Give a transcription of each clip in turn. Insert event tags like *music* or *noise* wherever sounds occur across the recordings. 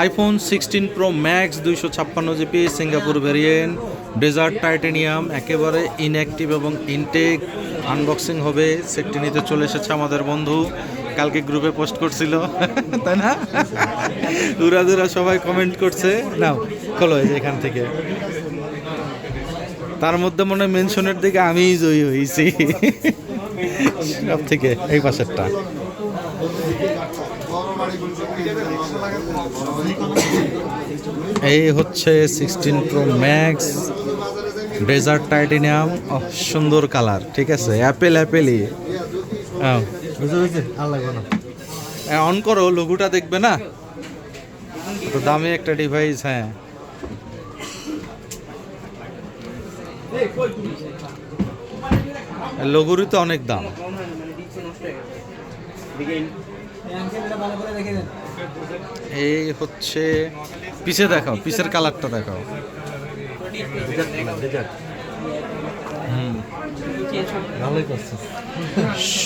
IPhone sixteen pro max দুইশো ছাপ্পান্ন GB Singapore variant desert titanium একেবারে ইনঅ্যাক্টিভ এবং ইনটেক আনবক্সিং হবে। সেটটি নিতে চলে এসেছে আমাদের বন্ধু। কালকে গ্রুপে পোস্ট করছিল, *laughs* তাই না? উড়াদুরা সবাই কমেন্ট করছে। নাও, খোলো যে এখান থেকে। তার মধ্যে মনে মেনশনের দিকে আমিই জয়ী হয়েছি। সব থেকে, এই পাশেরটা। এই হচ্ছে sixteen pro max desert titanium সুন্দর কালার ঠিক আছে? অ্যাপেল অ্যাপেলই অন করো লঘুটা দেখবে না? তো দামি একটা ডিভাইস হ্যাঁ। লঘুরই তো অনেক দাম। এই হচ্ছে পিছে দেখাও পিছের কালারটা দেখাও।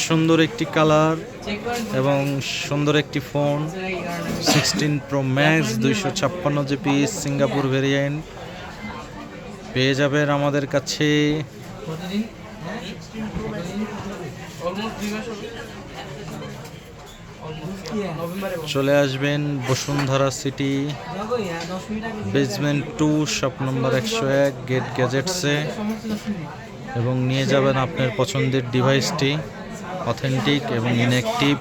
সুন্দর একটি কালার এবং সুন্দর একটি ফোন সিক্সটিন প্রো ম্যাক্স দুইশো ছাপ্পান্ন জিবি সিঙ্গাপুর ভেরিয়েন্ট পেয়ে যাবেন আমাদের কাছে। চলে আসবেন Bashundhara city basement two shop number একশো এক গেট গ্যাজেটসে এবং নিয়ে যাবেন আপনার পছন্দের ডিভাইসটি অথেন্টিক এবং ইনঅ্যাক্টিভ